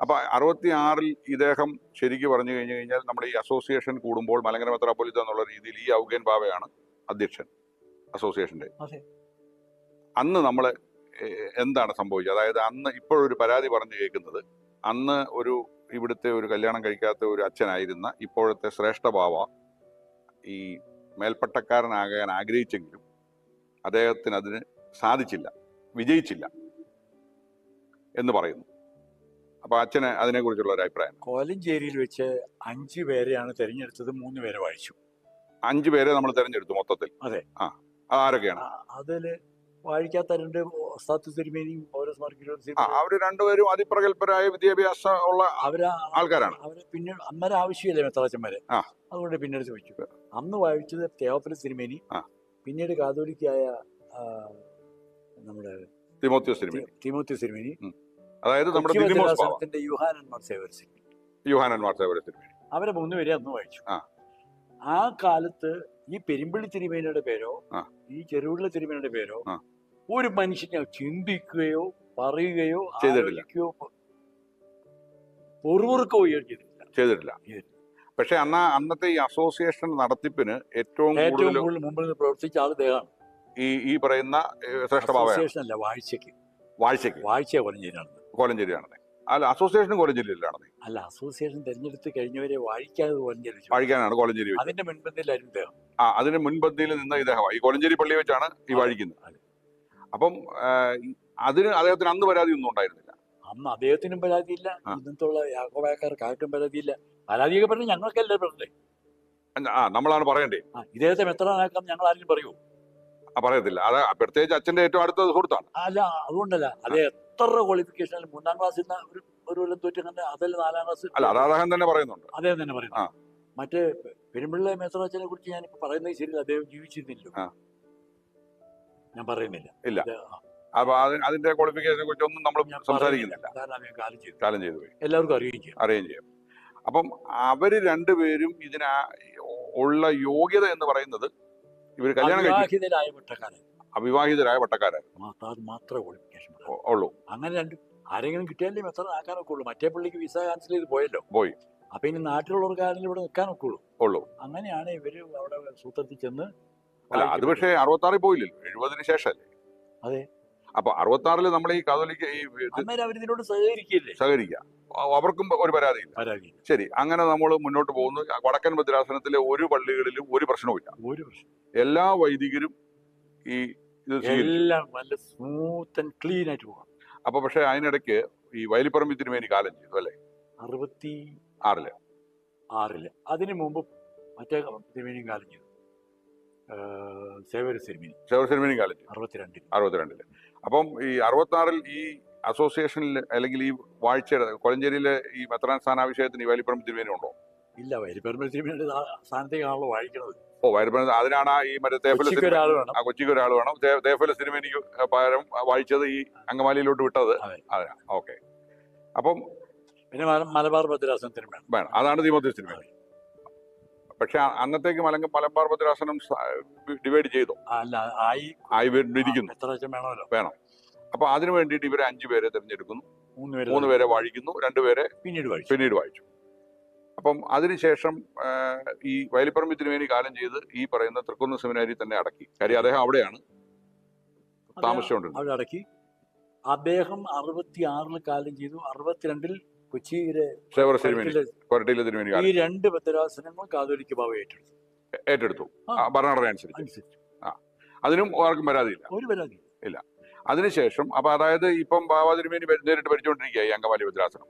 അപ്പൊ അറുപത്തി ആറിൽ ഇദ്ദേഹം ശരിക്കും പറഞ്ഞു കഴിഞ്ഞു കഴിഞ്ഞാൽ നമ്മുടെ ഈ അസോസിയേഷൻ കൂടുമ്പോൾ മലങ്കര മെത്രാപ്പൊലിത്ത എന്നുള്ള രീതിയിൽ ഈ ഔഗേൻ ബാബയാണ് അധ്യക്ഷൻ അസോസിയേഷന്റെ അന്ന് നമ്മൾ എന്താണ് സംഭവിച്ചത്? അതായത് അന്ന് ഇപ്പോഴൊരു പരാതി പറഞ്ഞു കേൾക്കുന്നത് അന്ന് ഒരു ഇവിടുത്തെ ഒരു കല്യാണം കഴിക്കാത്ത ഒരു അച്ഛനായിരുന്ന ഇപ്പോഴത്തെ ശ്രേഷ്ഠ ബാവ ഈ മേൽപ്പട്ടക്കാരനാകാൻ ആഗ്രഹിച്ചെങ്കിലും അദ്ദേഹത്തിന് അതിന് സാധിച്ചില്ല വിജയിച്ചില്ല എന്ന് പറയുന്നു. അപ്പൊ അച്ഛന് അതിനെക്കുറിച്ചുള്ള ഒരു അഭിപ്രായം കോലഞ്ചേരിയിൽ വെച്ച് അഞ്ചു പേരെയാണ് തെരഞ്ഞെടുത്തത് മൂന്ന് പേരെ വായിച്ചു. അഞ്ചു പേരെ നമ്മൾ തെരഞ്ഞെടുത്തു മൊത്തത്തിൽ? അതെ. ആ ആരൊക്കെയാണ്? അതിൽ വാഴിക്കാത്ത രണ്ട് ഒസ്താത്ത് തിരുമേനിയും പൗരസ് മാർഗിലോസ് ആ അവർ രണ്ടുപേരും അതിപ്രഗത്ഭരായ വിദ്യാഭ്യാസം ഉള്ള അവരാ ആൾക്കാരാണ്. അവർ പിന്നെ അമ്മരെ ആവശ്യമില്ല മെത്തളച്ചന്മാരെ? ആ. അതുകൊണ്ട് പിന്നീട് വെച്ചു അന്ന് വായിച്ചത് തേവപ്പല തിരുമേനി ആ. പിന്നീട് കാതോലിക്കായ നമ്മുടെ തിമോത്തി തിരുമേനി അതായത് നമ്മുടെ യുഹാനന്മാർ സേവർ യുഹാനന്മാർ അവരെ മൂന്നുപേരെ അന്ന് വായിച്ചു. ആ. കാലത്ത് ഈ പെരുമ്പള്ളി തിരുമേനിയുടെ പേരോ ഈ ചെറുവിള്ള തിരുമേനിയുടെ പേരോ ഒരു മനുഷ്യനെ ചിന്തിക്കുകയോ പറയുകയോ ചെയ്തിട്ടില്ല. പൊറുപൊറുക്കുകയോ ചെയ്തിട്ടില്ല. ചെയ്തിട്ടില്ല. പക്ഷെ അന്ന് അന്നത്തെ ഈ അസോസിയേഷൻ നടത്തിപ്പിന് ഏറ്റവും ഏറ്റവും കൂടുതൽ കൂടുതൽ മുമ്പിൽ പ്രവർത്തിച്ച ആൾ ദേഹമാണ് ഈ ഈ പറയുന്ന ഏ, ശ്രേഷ്ഠ ബാവയാണ് അസോസിയേഷൻ അല്ല വാഴ്ചക്ക് വാഴ്ചയ്ക്ക്. വാഴ്ച കൊലഞ്ചേരിയാണ്. കോലഞ്ചേരിയാണെന്ന്. അല്ല അസോസിയേഷൻ കോലഞ്ചേരിയിലാണ് അല്ല അസോസിയേഷൻ തെരഞ്ഞെടുത്ത് കഴിഞ്ഞവരെ വാഴിക്കാതെ കൊലഞ്ചേരി വെച്ചു. വാഴിക്കാനാണ് കോലഞ്ചേരി വെച്ചത്. അതിന്റെ മുൻപന്തിയിലായിരുന്നു ദേഹം ആ അതിന് മുൻപന്തിയിൽ നിന്ന് ഇദ്ദേഹമാണ്. ഈ കോലഞ്ചേരി പള്ളി വെച്ചാണ് ഈ വാഴിക്കുന്നത്. അതെ. അപ്പം ആ, അതിന് അദ്ദേഹത്തിന് അന്ന് പരാതി ഒന്നും ഉണ്ടായിരുന്നില്ല. അന്ന് അദ്ദേഹത്തിനും പരാതിയില്ല. ഇന്നത്തുള്ള യാക്കോബായക്കാർക്ക് ആർക്കും പരാതിയില്ല. പരാതിയൊക്കെ പറഞ്ഞ് ഞങ്ങൾക്കല്ലേ പറഞ്ഞേ? ആ നമ്മളാണ് പറയണ്ടേ? ഇദ്ദേഹത്തെ മെത്രാനാക്കാം ഞങ്ങൾ ആരെങ്കിലും പറയൂ? പറയത്തില്ല. അത് പ്രത്യേകിച്ച് അച്ഛന്റെ ഏറ്റവും അടുത്ത സുഹൃത്താണ്. അല്ല അതുകൊണ്ടല്ല. അത് എത്ര ക്വാളിഫിക്കേഷൻ മൂന്നാം ക്ലാസ് നിന്ന് ഒരു ഒരു കൊല്ലം തോറ്റങ്ങനെ അതല്ല നാലാം ക്ലാസ് അല്ല അത് അദ്ദേഹം തന്നെ പറയുന്നുണ്ട്. അദ്ദേഹം തന്നെ. പറയുന്നു മറ്റേ പെരുമ്പിള്ള മെത്രാച്ചനെ കുറിച്ച് ഞാനിപ്പോ പറയുന്നത് ശരി അദ്ദേഹം ജീവിച്ചിരുന്നില്ല ഞാൻ പറയുന്നില്ല. ഇല്ല. അപ്പൊ അതിന്റെ ക്വാളിഫിക്കേഷനെ കുറിച്ച് ഒന്നും നമ്മൾ സംസാരിക്കുന്നില്ല. കാലം ചെയ്തു. പോയി. എല്ലാവർക്കും അറിയുകയും ചെയ്യും. അറിയുകയും ചെയ്യും. അപ്പം അവർ രണ്ടുപേരും ഇതിന് ഉള്ള യോഗ്യത എന്ന് പറയുന്നത് ഇവർ കല്യാണം കഴിക്കും. അവിവാഹിതരായ ക്വാളിഫിക്കേഷൻ ഉള്ളൂ. അങ്ങനെ രണ്ട് ആരെങ്കിലും കിട്ടിയാലേ എത്ര ആക്കാനൊക്കെ ഉള്ളൂ. മറ്റേ പള്ളിക്ക് വിസ ക്യാൻസൽ ചെയ്ത് പോയല്ലോ. പോയി. അപ്പൊ ഇനി നാട്ടിലുള്ളവർക്ക് ആരെങ്കിലും ഇവിടെ നിൽക്കാനൊക്കെ ഉള്ളൂ. ഉള്ളൂ. അങ്ങനെയാണ് ഇവർ അവിടെ സൂത്രത്തിൽ ചെന്ന് അല്ല അത് പക്ഷേ അറുപത്തി ആറിൽ പോയില്ലല്ലോ എഴുപതിന് ശേഷമല്ലേ? അതെ. അപ്പൊ അറുപത്തി ആറിൽ നമ്മൾ ഈ കാതോലിക്ക ഈ സഹകരിക്കില്ലേ സഹകരിക്കുക അവർക്കും ഒരു പരാതിയില്ല. പരാതി ശരി അങ്ങനെ നമ്മൾ മുന്നോട്ട് പോകുന്നു. വടക്കൻ ഭദ്രാസനത്തിലെ ഒരു പള്ളികളിലും ഒരു പ്രശ്നവുമില്ല. ഒരു പ്രശ്നം. എല്ലാ വൈദികരും ഈ എല്ലാം നല്ല സ്മൂത്ത് ആൻഡ് ക്ലീൻ ആയിട്ട് പോകാം. അപ്പൊ പക്ഷെ അതിനിടയ്ക്ക് ഈ വയലിപ്പറമ്പി തിരുമേനി കാലം ചെയ്തു അല്ലെ? അറുപത്തി ആറിൽ. ആറിൽ. അതിനു മുമ്പ് മറ്റേ തിരുമേനിയും കാലം ചെയ്തു. സേവര അറുപത്തിരണ്ടിൽ അറുപത്തിരണ്ടിൽ. അപ്പം ഈ അറുപത്തി ആറിൽ ഈ അസോസിയേഷനിൽ അല്ലെങ്കിൽ ഈ വാഴ്ചയുടെ കൊളഞ്ചേരിയിലെ ഈ മെത്രാൻ സ്ഥാനാഭിഷേകത്തിന് ഈ വലിപ്പറമ്പ് തിരുമേനി ഉണ്ടോ? ഇല്ല വരിപ്പറമ്പ് തിരുമേനിയുടെ സ്ഥാനത്തേക്കാണല്ലോ വായിക്കുന്നത് ഓ വയലിപ്പറമ്പ് അതിനാണ് ആ ഈ മറ്റേ തേഫല കൊച്ചിക്ക് ഒരാൾ വേണം. ആ കൊച്ചിക്ക് ഒരാൾ വേണം. തേ- തേഫല സിനിമേനിക്ക് പകരം വായിച്ചത് ഈ അങ്കമാലിയിലോട്ട് വിട്ടത്. അതെ. അതിനാ ഓക്കെ. അപ്പം പിന്നെ മല- മലബാർ ഭദ്രാസനത്തിനും വേണം വേണം. അതാണ് ദീപത്തിൽ സിനിമ പക്ഷെ അന്നത്തേക്ക് മലങ്ക മലബാർ ഭദ്രാസനം ഡിവൈഡ് ചെയ്തു. ആയി വേണമല്ലോ? അപ്പൊ അതിനു വേണ്ടിയിട്ട് ഇവരെ അഞ്ചു പേരെ തിരഞ്ഞെടുക്കുന്നു. മൂന്ന് പേര് വാഴിക്കുന്നു. രണ്ടുപേരെ പിന്നീട് പിന്നീട് വായിച്ചു അപ്പം അതിനുശേഷം ഈ വയലിപ്പറമ്പ് തിരുമേനി കാലം ചെയ്ത് ഈ പറയുന്ന തൃക്കുന്ന് സെമിനാരി തന്നെ അടക്കി. കാര്യം അദ്ദേഹം അവിടെയാണ്. താമസിച്ചുകൊണ്ടിരുന്നത്. അടക്കി. അദ്ദേഹം അറുപത്തി ആറിൽ കാലം ചെയ്തു. അറുപത്തിരണ്ടിൽ കൊച്ചിയിലെ സേവർ തിരുമേനി കൊരട്ടിലെ കൊരട്ടിയിലെ തിരുമേനി ഈ രണ്ട് ഭദ്രാസനങ്ങൾ കാതോലിക്ക് ബാബ ഏറ്റെടുത്തു. ഏറ്റെടുത്തു. ഭരണഘടന അനുസരിച്ച്. അതിനും ആർക്കും പരാതിയില്ല. ഒരു പരാതി ഇല്ല. അതിനുശേഷം അപ്പൊ അതായത് ഇപ്പം ബാബാ തിരുമേനി നേരിട്ട് ഭരിച്ചുകൊണ്ടിരിക്കുക ഈ അങ്കമാലി ഭദ്രാസനം.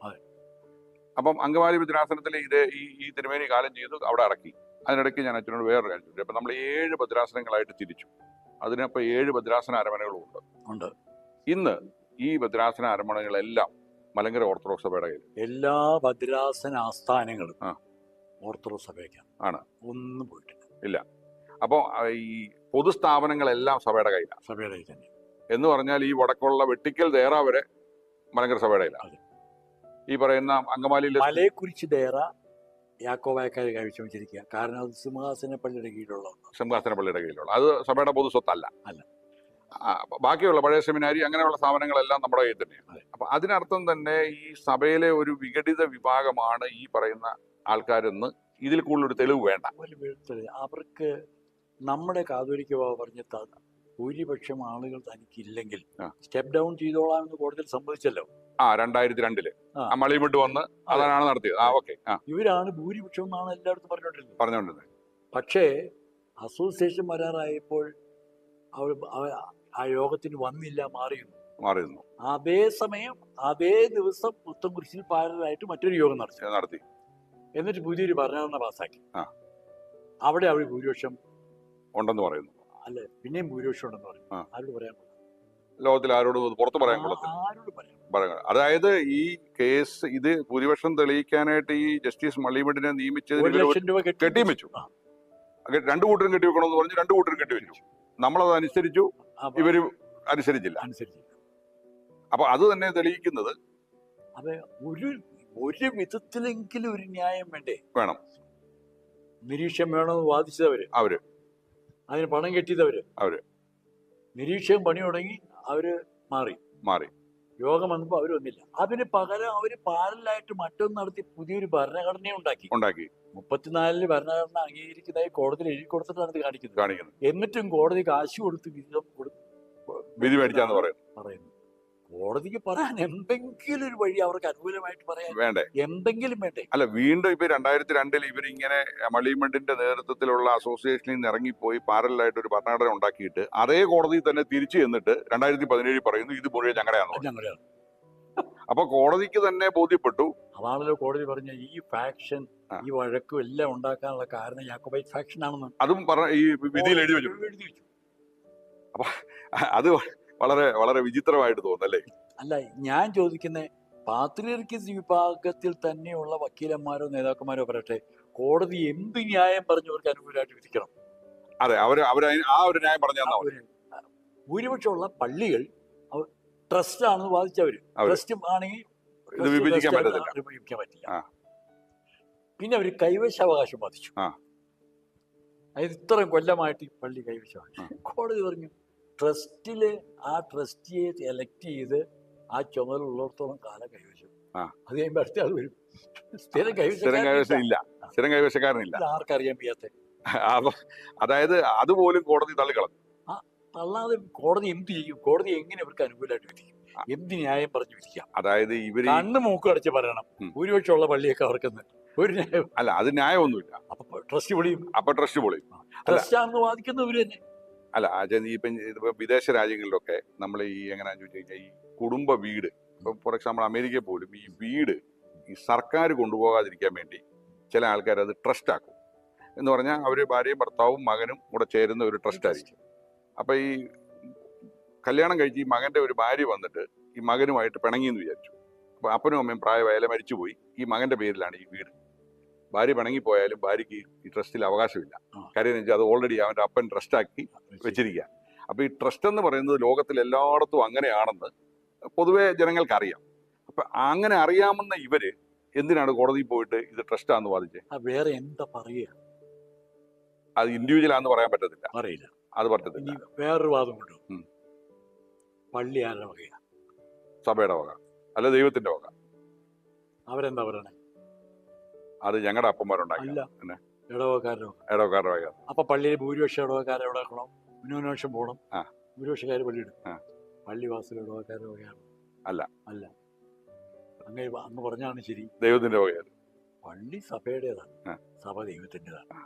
അപ്പം അങ്കമാലി ഭദ്രാസനത്തിൽ ഇത് ഈ ഈ തിരുമേനി കാലം ചെയ്തു അവിടെ അടക്കി. അതിനിടയ്ക്ക് ഞാൻ അച്ഛനോട് വേറൊരു കാര്യം ചോദിച്ചു. അപ്പൊ നമ്മൾ ഏഴ് ഭദ്രാസനങ്ങളായിട്ട് തിരിച്ചു. അതിനപ്പോൾ ഏഴ് ഭദ്രാസന അരമനകളും ഉണ്ട്. ഉണ്ട്. ഇന്ന് ഈ ഭദ്രാസന അരമനകളെല്ലാം മലങ്കര ഓർത്തഡോക്സ് സഭയുടെ കയ്യിൽ എല്ലാ ഭദ്രാസന ആസ്ഥാനങ്ങളും ആ. ഓർത്തഡോക്സ് സഭയ്ക്കാണ് ആണ്. ഒന്നും പോയിട്ടില്ല ഇല്ല അപ്പോൾ ഈ പൊതുസ്ഥാപനങ്ങളെല്ലാം സഭയുടെ കയ്യിലാണ് സഭയുടെ കയ്യിൽ തന്നെ എന്ന് പറഞ്ഞാൽ ഈ വടക്കുള്ള വെട്ടിക്കൽ ദേറ വരെ മലങ്കര സഭയുടെ കയ്യിലാണ് അതെ. ഈ പറയുന്ന അങ്കമാലിയിലെ മലയെക്കുറിച്ച് ദേറ യാക്കോബായക്കാരെ കൈവശം വെച്ചിരിക്കുക കാരണം അത് സിംഹാസന പള്ളിയുടെ കീഴിലുള്ള. സിംഹാസന പള്ളിയുടെ കയ്യിലുള്ള അത് സഭയുടെ പൊതു സ്വത്തല്ല അല്ല. ബാക്കിയുള്ള പഴയ സെമിനാരി അങ്ങനെയുള്ള സ്ഥാപനങ്ങളെല്ലാം നമ്മുടെ കയ്യിൽ തന്നെയാണ്. അപ്പൊ അതിനർത്ഥം തന്നെ ഈ സഭയിലെ ഒരു വിഘടിത വിഭാഗമാണ് ഈ പറയുന്ന ആൾക്കാരെന്ന് ഇതിൽ കൂടുതൽ ഒരു തെളിവ് വേണ്ട. അവർക്ക് നമ്മുടെ കാതോലിക്ക ബാബ പറഞ്ഞ ഭൂരിപക്ഷം ആളുകൾ തനിക്കില്ലെങ്കിൽ. സ്റ്റെപ്പ് ഡൗൺ ചെയ്തോളാം എന്ന് കോടതിയിൽ സമ്മതിച്ചല്ലോ ആ. രണ്ടായിരത്തി രണ്ടിൽ മളിമിട്ട് വന്ന് അതാണ് നടത്തിയത്. ആ ഓക്കെ. ഇവരാണ് ഭൂരിപക്ഷം എന്നാണ് എല്ലായിടത്തും പറഞ്ഞോണ്ടിരുന്നത് പറഞ്ഞോണ്ടിരുന്നത് പക്ഷേ അസോസിയേഷൻ വരാറായപ്പോൾ അവർ ആ യോഗത്തിന് വന്നില്ല മാറിയിരുന്നു. മാറിയിരുന്നു. അതേസമയം അതേ ദിവസം പുത്തം കുരിശിൽ പാരലായിട്ട് മറ്റൊരു യോഗം നടത്തി. നടത്തി. എന്നിട്ട് പുതിയൊരു ഭരണഘടന പാസ്സാക്കി. അവിടെ അവർ ഭൂരിപക്ഷം ഉണ്ടെന്ന് പറയുന്നു. അല്ലെ പിന്നെയും ഭൂരിപക്ഷം ഉണ്ടെന്ന് പറയും ആരോട് പറയാൻ ലോകത്തിൽ ആരോടും പുറത്ത് പറയാൻ കൊള്ളത്തില്ല. അതായത് ഈ കേസ് ഇത് ഭൂരിപക്ഷം തെളിയിക്കാനായിട്ട് ഈ ജസ്റ്റിസ് മള്ളിമഡിനെ നിയമിച്ചതിന് കെട്ടിയും വെച്ചു. അത് രണ്ടു കൂട്ടരും കെട്ടി വെക്കണമെന്ന് പറഞ്ഞ് രണ്ടു കൂട്ടരും കെട്ടി വെച്ചു നമ്മളത് അനുസരിച്ചു. ഇവർ അനുസരിച്ചില്ല. അനുസരിച്ചില്ല. അപ്പൊ അത് തന്നെ തെളിയിക്കുന്നത് അതെ ഒരു ഒരു വിധത്തിലെങ്കിലും ഒരു ന്യായം വേണ്ടേ? വേണം. നിരീക്ഷം വേണമെന്ന് വാദിച്ചവര്. അവർ. അതിന് പണം കെട്ടിയതവര്. അവർ. നിരീക്ഷകം പണി തുടങ്ങി അവർ മാറി. മാറി. യോഗം വന്നപ്പോ അവർ വന്നില്ല. അതിന് പകരം അവർ പാരലായിട്ട് മറ്റൊന്ന് നടത്തി പുതിയൊരു ഭരണഘടന ഉണ്ടാക്കി. ഉണ്ടാക്കി. മുപ്പത്തിനാലിൽ ഭരണഘടന അംഗീകരിക്കുന്നതായി കോടതിയിൽ എഴുതി കൊടുത്തിട്ടാണ് ഇത് കാണിക്കുന്നത്. കാണിക്കുന്നത്. എന്നിട്ടും കോടതി കാശ് കൊടുത്ത് വിധി കൊടുത്ത് വിധി മേടിച്ചാന്ന് പറയുന്നു. പറയുന്നു. കോടതിക്ക് പറയാൻ എന്തെങ്കിലും ഒരു വഴി അവർക്ക് അനുകൂലമായിട്ട് പറയാൻ വേണ്ടേ? എന്തെങ്കിലും വേണ്ടേ? അല്ല വീണ്ടും ഇപ്പൊ രണ്ടായിരത്തി രണ്ടിൽ ഇവരിങ്ങനെ മളിമണ്ടിന്റെ നേതൃത്വത്തിലുള്ള അസോസിയേഷനിൽ നിന്ന് ഇറങ്ങിപ്പോയി പാരലായിട്ട് ഒരു ഭരണഘടന ഉണ്ടാക്കിയിട്ട് അതേ കോടതി തന്നെ തിരിച്ചു ചെന്നിട്ട് രണ്ടായിരത്തി പതിനേഴിൽ പറയുന്നു ഇത് മുഴുവൻ ഞങ്ങളുടെയാണ് അപ്പൊ കോടതിക്ക് തന്നെ ബോധ്യപ്പെട്ടു. അതാണല്ലോ കോടതി പറഞ്ഞ ഈ ഫാക്ഷൻ ഈ വഴക്കും എല്ലാം ഉണ്ടാക്കാനുള്ള കാരണം യാക്കോബൈറ്റ് ഫാക്ഷൻ ആണെന്ന് അതും പറഞ്ഞ ഈ വിധിയിൽ എഴുതി വെച്ചു. എഴുതി വെച്ചു. അത് വളരെ വളരെ വിചിത്രമായിട്ട് തോന്നല്ലേ അല്ല ഞാൻ ചോദിക്കുന്ന പാത്രിയർക്കിസ് വിഭാഗത്തിൽ തന്നെയുള്ള വക്കീലന്മാരോ നേതാക്കന്മാരോ പറയട്ടെ കോടതി എന്ത് ന്യായം പറഞ്ഞവർക്ക് അനുകൂലമായിട്ട് വിധിക്കണം? അതെ അവർ അവർ ആ ഒരു ന്യായം പറഞ്ഞു ഭൂരിപക്ഷമുള്ള പള്ളികൾ ട്രസ്റ്റ് ആണെന്ന് വാദിച്ചവര്. ട്രസ്റ്റും ആണെങ്കിൽ വിഭജിക്കാൻ പറ്റില്ല. പിന്നെ അവർ കൈവശാവകാശം വാദിച്ചു. ആ. അതായത് ഇത്രയും കൊല്ലമായിട്ട് ഈ പള്ളി കൈവശാവകാശം കോടതി പറഞ്ഞു ട്രസ്റ്റിൽ ആ ട്രസ്റ്റിയെ എലക്ട് ചെയ്ത് ആ ചുമതല ഉള്ളിടത്തോളം കാലം കൈവശം. അത് കഴിയുമ്പോൾ അടുത്ത ആൾ വരും. സ്ഥിരം സ്ഥിരം കൈവശം കൈവശം ഇല്ല. സ്ഥിരം കൈവശക്കാരനില്ല ആർക്കറിയാൻ വയ്യാത്ത. അതായത് അതുപോലും കോടതി തള്ളിക്കളഞ്ഞു. തള്ളാതെ കോടതി എന്ത് ചെയ്യും? കോടതി എങ്ങനെ ഇവർക്ക് അനുകൂലമായിട്ട് വിധിക്കും? എന്ത് ന്യായം പറഞ്ഞു വിധിക്കാം? അതായത് ഇവർ കണ്ണ് മൂക്ക് അടച്ച് പറയണം. ഭൂരിപക്ഷം ഭൂരിപക്ഷമുള്ള പള്ളിയൊക്കെ അവർക്ക് ഒരു ന്യായം. അല്ല അത് ന്യായമൊന്നുമില്ല. അപ്പൊ ട്രസ്റ്റ് പൊളിയും. അപ്പൊ ട്രസ്റ്റ് പൊളിയും. ട്രസ്റ്റ് ആണെന്ന് വാദിക്കുന്നവര് തന്നെ. അല്ല അജയ് ഇപ്പം വിദേശ രാജ്യങ്ങളിലൊക്കെ നമ്മൾ ഈ എങ്ങനെയാന്ന് ചോദിച്ചു കഴിഞ്ഞാൽ ഈ കുടുംബ വീട് ഇപ്പം ഫോർ എക്സാമ്പിൾ അമേരിക്കയിൽ പോലും ഈ വീട് ഈ സർക്കാർ കൊണ്ടുപോകാതിരിക്കാൻ വേണ്ടി ചില ആൾക്കാർ അത് ട്രസ്റ്റ് ആക്കും. എന്ന് പറഞ്ഞാൽ അവർ ഭാര്യയും ഭർത്താവും മകനും കൂടെ ചേരുന്ന ഒരു ട്രസ്റ്റ് ആയിരിക്കും. അപ്പോൾ ഈ കല്യാണം കഴിച്ച് ഈ മകന്റെ ഒരു ഭാര്യ വന്നിട്ട് ഈ മകനുമായിട്ട് പിണങ്ങിയെന്ന് വിചാരിച്ചു. അപ്പൊ അപ്പനും അമ്മയും പ്രായമായാലും മരിച്ചുപോയി ഈ മകന്റെ പേരിലാണ് ഈ വീട്. ഭാര്യ പിണങ്ങിപ്പോയാലും ഭാര്യയ്ക്ക് ഈ ട്രസ്റ്റിൽ അവകാശമില്ല. കാര്യം എന്ന് വെച്ചാൽ അത് ഓൾറെഡി അവന്റെ അപ്പൻ ട്രസ്റ്റാക്കി വെച്ചിരിക്കുക അപ്പൊ ഈ ട്രസ്റ്റ് എന്ന് പറയുന്നത് ലോകത്തിൽ എല്ലായിടത്തും അങ്ങനെയാണെന്ന് പൊതുവെ ജനങ്ങൾക്കറിയാം. അപ്പൊ അങ്ങനെ അറിയാമെന്ന ഇവർ എന്തിനാണ് കോടതിയിൽ പോയിട്ട് ഇത് ട്രസ്റ്റാന്ന് വാദിച്ചത് വേറെ എന്താ പറയുക? അത് ഇൻഡിവിജ്വൽ ആണെന്ന് പറയാൻ പറ്റത്തില്ല. അറിയില്ല. അത് പറ്റത്തില്ല. വേറൊരു വാദമുണ്ട്. പള്ളി ആരുടെ വകയാ? സഭയുടെ വക. അല്ല ദൈവത്തിന്റെ വക. അവരെന്താ പറയണേ? അത് ഞങ്ങളുടെ അപ്പന്മാരുണ്ടാക്കി അല്ല. പിന്നെ? ഇടവക്കാരുടെ വക ഇടവക്കാരുടെ വക അപ്പൊ പള്ളിയിൽ ഭൂരിപക്ഷം ഇടവക്കാരെ എവിടെ ആക്കണം ന്യൂനപക്ഷം പോകണം ആ. ഭൂരിപക്ഷക്കാര് പള്ളി ഇടും ആ. ഇടവക്കാരുടെ വകയാണ് അല്ല. അല്ല. അങ്ങ് പറഞ്ഞാണ് ശരി. ദൈവത്തിന്റെ വകയാണ് പള്ളി സഭയുടേതാണ്. സഭ ദൈവത്തിന്റെതാണ്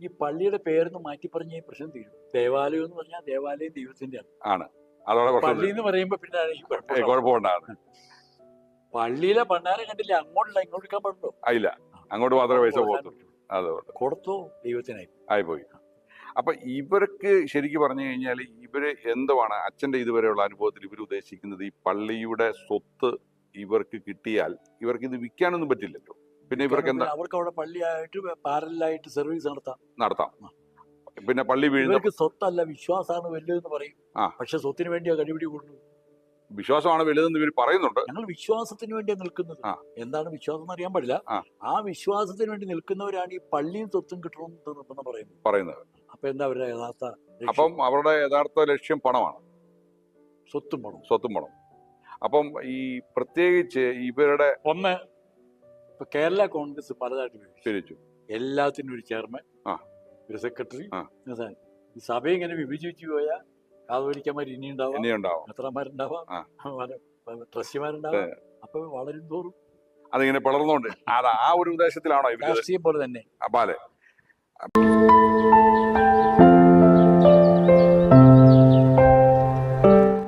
ഈ പള്ളിയുടെ പേരെന്ന് മാറ്റി പറഞ്ഞ ഈ പ്രശ്നം തീരും. ദേവാലയം എന്ന് പറഞ്ഞാൽ ദേവാലയം ദൈവത്തിന്റെ ആണ്. പള്ളി എന്ന് പറയുമ്പോ പിന്നെ ഈ കുഴപ്പം കുഴപ്പമുണ്ടാകുന്നത് പള്ളിയിലെ ഭണ്ഡാരം കണ്ടില്ല? അങ്ങോട്ടില്ല ഇങ്ങോട്ട് എടുക്കാൻ പാടുണ്ടോ? ഇല്ല അങ്ങോട്ട് മാത്രമേ പൈസ പോകത്തുള്ളൂ. അതുകൊണ്ട് കൊടുത്തോ? ദൈവത്തിനായി. പോയി അപ്പൊ ഇവർക്ക് ശരിക്ക് പറഞ്ഞു കഴിഞ്ഞാൽ ഇവർ എന്തുവാണ് അച്ഛന്റെ ഇതുവരെയുള്ള അനുഭവത്തിൽ ഇവർ ഉദ്ദേശിക്കുന്നത്? ഈ പള്ളിയുടെ സ്വത്ത് ഇവർക്ക് കിട്ടിയാൽ ഇവർക്ക് ഇത് വിൽക്കാനൊന്നും പറ്റില്ലല്ലോ. പിന്നെ ഇവർക്ക് എന്താ? അവർക്ക് അവിടെ പള്ളിയായിട്ട് പാരലായിട്ട് സർവീസ് നടത്താം. നടത്താം. പിന്നെ പള്ളി വീഴുന്ന സ്വത്തല്ല വിശ്വാസമാണ് വലുതെന്ന് പറയും. പക്ഷെ സ്വത്തിന് വേണ്ടിയാ കടിപിടി കൂടുന്നത്. വിശ്വാസമാണ് വലുതെന്ന് ഇവർ പറയുന്നുണ്ട്. ഞങ്ങൾ വിശ്വാസത്തിന് വേണ്ടി നിൽക്കുന്നത്. എന്താണ് വിശ്വാസം എന്ന് അറിയാൻ പാടില്ല. ആ. വിശ്വാസത്തിന് വേണ്ടി നിൽക്കുന്നവരാണ് ഈ പള്ളിയും സ്വത്തും നിർബന്ധം പറയുന്നത്. പറയുന്നത്. അപ്പൊ എന്താ അവരുടെ യഥാർത്ഥ? അപ്പം അവരുടെ യഥാർത്ഥ ലക്ഷ്യം പണമാണ്. സ്വത്തും പണം സ്വത്തും പണം അപ്പം ഈ പ്രത്യേകിച്ച് ഇവരുടെ ഒന്ന് ഇപ്പൊ കേരള കോൺഗ്രസ് പലതായിട്ട് പിരിച്ചു എല്ലാത്തിനും ഒരു ചെയർമാൻ. ഒരു സെക്രട്ടറി സഭ ഇങ്ങനെ വിഭജിച്ചു പോയാൽ കാതോലിക്കന്മാർ ഇനിയുണ്ടാവും ഇനിയുണ്ടാവും മെത്രന്മാരുണ്ടാവാം ആ. ട്രസ്റ്റിമാരുണ്ടാവാം അപ്പൊ വളരും തോറും. അതിങ്ങനെ പിളർന്നുകൊണ്ട് അതാ ആ ഒരു ഉദ്ദേശത്തിലാണോ രാഷ്ട്രീയം പോലെ തന്നെ. അപ്പാലെ